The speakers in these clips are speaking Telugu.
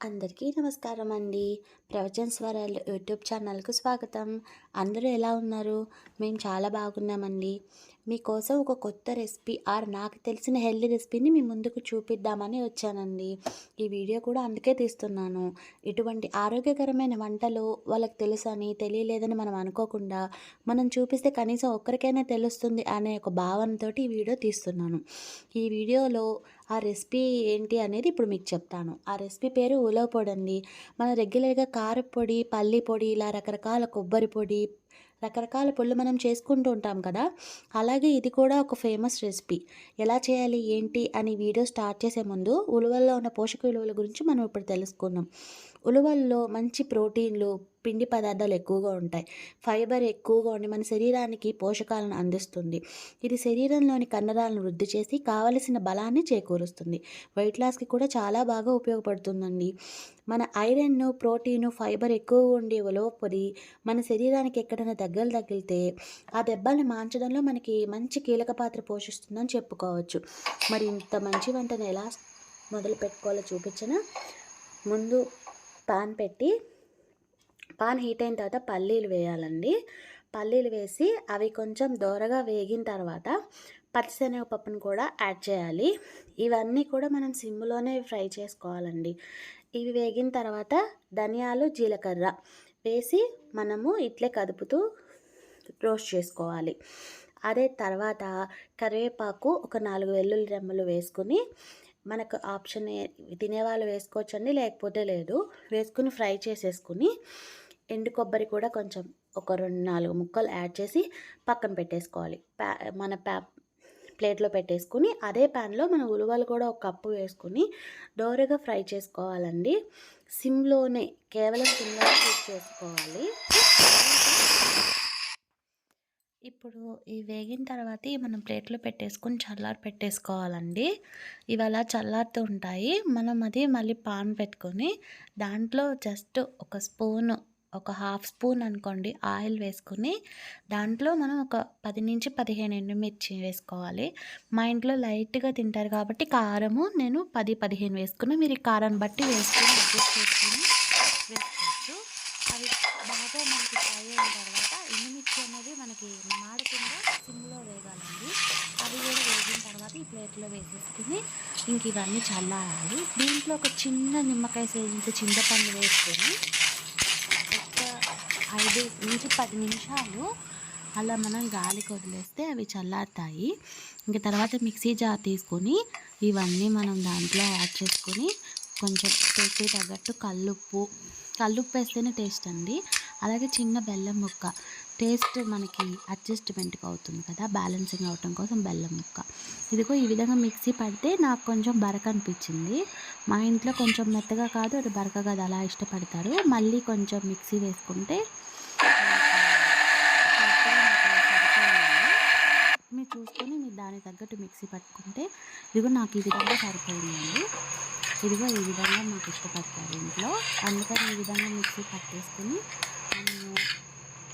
అందరికీ నమస్కారం అండి. ప్రవచన్ స్వరాలు యూట్యూబ్ ఛానల్కు స్వాగతం. అందరూ ఎలా ఉన్నారు? మేము చాలా బాగున్నామండి. మీకోసం ఒక కొత్త రెసిపీ ఆర్ నాకు తెలిసిన హెల్దీ రెసిపీని మీ ముందుకు చూపిద్దామని వచ్చానండి. ఈ వీడియో కూడా అందుకే తీస్తున్నాను. ఇటువంటి ఆరోగ్యకరమైన వంటలు వాళ్ళకి తెలుసని తెలియలేదని మనం అనుకోకుండా మనం చూపిస్తే కనీసం ఒక్కరికైనా తెలుస్తుంది అనే ఒక భావనతో ఈ వీడియో తీస్తున్నాను. ఈ వీడియోలో ఆ రెసిపీ ఏంటి అనేది ఇప్పుడు మీకు చెప్తాను. ఆ రెసిపీ పేరు ఉలవ పొడి అండి. మనం రెగ్యులర్గా కారపొడి పల్లి పొడి ఇలా రకరకాల కొబ్బరి పొడి రకరకాల పళ్ళు మనం చేసుకుంటూ ఉంటాం కదా. అలాగే ఇది కూడా ఒక ఫేమస్ రెసిపీ. ఎలా చేయాలి ఏంటి అని వీడియో స్టార్ట్ చేసే ముందు ఉలవల్లో ఉన్న పోషక విలువల గురించి మనం ఇప్పుడు తెలుసుకుందాం. ఉలవల్లో మంచి ప్రోటీన్లు పిండి పదార్థాలు ఎక్కువగా ఉంటాయి. ఫైబర్ ఎక్కువగా ఉండి మన శరీరానికి పోషకాలను అందిస్తుంది. ఇది శరీరంలోని కండరాలను వృద్ధి చేసి కావలసిన బలాన్ని చేకూరుస్తుంది. వెయిట్ లాస్కి కూడా చాలా బాగా ఉపయోగపడుతుందండి. మన ఐరన్ ప్రోటీను ఫైబర్ ఎక్కువ ఉండే ఉలవ మన శరీరానికి ఎక్కడైనా దగ్గర తగిలితే ఆ దెబ్బల్ని మాంచడంలో మనకి మంచి కీలక పాత్ర పోషిస్తుందని చెప్పుకోవచ్చు. మరి ఇంత మంచి వంటను ఎలా మొదలు పెట్టుకోవాలో చూపించిన ముందు పాన్ పెట్టి పాన్ హీట్ అయిన తర్వాత పల్లీలు వేయాలండి. పల్లీలు వేసి అవి కొంచెం దోరగా వేగిన తర్వాత పచ్చిశనగపప్పును కూడా యాడ్ చేయాలి. ఇవన్నీ కూడా మనం సిమ్లోనే ఫ్రై చేసుకోవాలండి. ఇవి వేగిన తర్వాత ధనియాలు జీలకర్ర వేసి మనము ఇట్లే కదుపుతూ రోస్ట్ చేసుకోవాలి. అదే తర్వాత కరివేపాకు ఒక నాలుగు వెల్లుల్లి రెమ్మలు వేసుకుని మనకు ఆప్షన్ తినేవాళ్ళు వేసుకోవచ్చండి లేకపోతే లేదు. వేసుకుని ఫ్రై చేసేసుకుని ఎండు కొబ్బరి కూడా కొంచెం ఒక రెండు నాలుగు ముక్కలు యాడ్ చేసి పక్కన పెట్టేసుకోవాలి. ప్యా మన ప్యా ప్లేట్లో పెట్టేసుకుని అదే ప్యాన్లో మనం ఉలువలు కూడా ఒక కప్పు వేసుకుని దోరగా ఫ్రై చేసుకోవాలండి. సిమ్లోనే కేవలం సిమ్లో కుక్ చేసుకోవాలి. ఇప్పుడు ఈ వేగిన తర్వాత మనం ప్లేట్లో పెట్టేసుకొని చల్లారి పెట్టేసుకోవాలండి. ఇవి అలా చల్లారుతూ ఉంటాయి. మనం అది మళ్ళీ పాన్ పెట్టుకొని దాంట్లో జస్ట్ ఒక స్పూను ఒక హాఫ్ స్పూన్ అనుకోండి ఆయిల్ వేసుకుని దాంట్లో మనం ఒక పది నుంచి పదిహేను ఎండుమిర్చి వేసుకోవాలి. మా ఇంట్లో లైట్గా తింటారు కాబట్టి కారము నేను పది పదిహేను వేసుకుని మీరు ఈ కారాన్ని బట్టి వేసుకుని అడ్జస్ట్ చేసుకుని వేసుకోవచ్చు. అవి బాగా మనకి ఫ్రై అయిన తర్వాత ఎండుమిర్చి అనేది మనకి మాడకుండా సిమ్లో వేగాలండి. అవి కూడా వేగిన తర్వాత ఈ ప్లేట్లో వేసేసుకుని ఇంక ఇవన్నీ చల్లారాలి. దీంట్లో ఒక చిన్న నిమ్మకాయ సైజు చింతపండు వేసుకొని ఐదు నుంచి పది నిమిషాలు అలా మనం గాలికి వదిలేస్తే అవి చల్లారుతాయి. ఇంకా తర్వాత మిక్సీ జార్ తీసుకొని ఇవన్నీ మనం దాంట్లో యాడ్ చేసుకొని కొంచెం టేస్ట్ తగ్గట్టు కల్లుప్పు కల్లుప్పు వేస్తేనే టేస్ట్ అండి. అలాగే చిన్న బెల్లం ముక్క. టేస్ట్ మనకి అడ్జస్ట్మెంట్గా అవుతుంది కదా బ్యాలెన్సింగ్ అవటం కోసం బెల్లం ముక్క. ఇదిగో ఈ విధంగా మిక్సీ పడితే నాకు కొంచెం బరక అనిపించింది. మా ఇంట్లో కొంచెం మెత్తగా కాదు అది బరక కాదు అలా ఇష్టపడతారు. మళ్ళీ కొంచెం మిక్సీ వేసుకుంటే మీరు చూసుకొని మీరు దానికి తగ్గట్టు మిక్సీ పట్టుకుంటే ఇదిగో నాకు ఈ విధంగా సరిపోయిందండి. ఇదిగో ఈ విధంగా మాకు ఇష్టపడతారు ఇంట్లో. అందుకని ఈ విధంగా మిక్సీ పట్టేసుకుని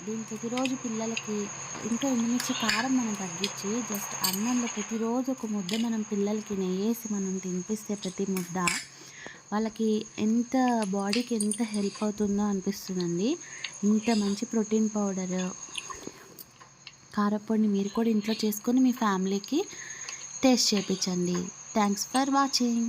దీని ప్రతిరోజు పిల్లలకి ఇంకా ఎండుమిర్చి కారం మనం తగ్గించి జస్ట్ అన్నంలో ప్రతిరోజు ఒక ముద్ద మనం పిల్లలకి నెయ్యేసి మనం తినిపిస్తే ప్రతి ముద్ద వాళ్ళకి ఎంత బాడీకి ఎంత హెల్ప్ అవుతుందో అనిపిస్తుందండి. ఇంత మంచి ప్రోటీన్ పౌడర్ కారపొడిని మీరు కూడా ఇంట్లో చేసుకొని మీ ఫ్యామిలీకి టేస్ట్ చేయించండి థ్యాంక్స్ ఫర్ వాచింగ్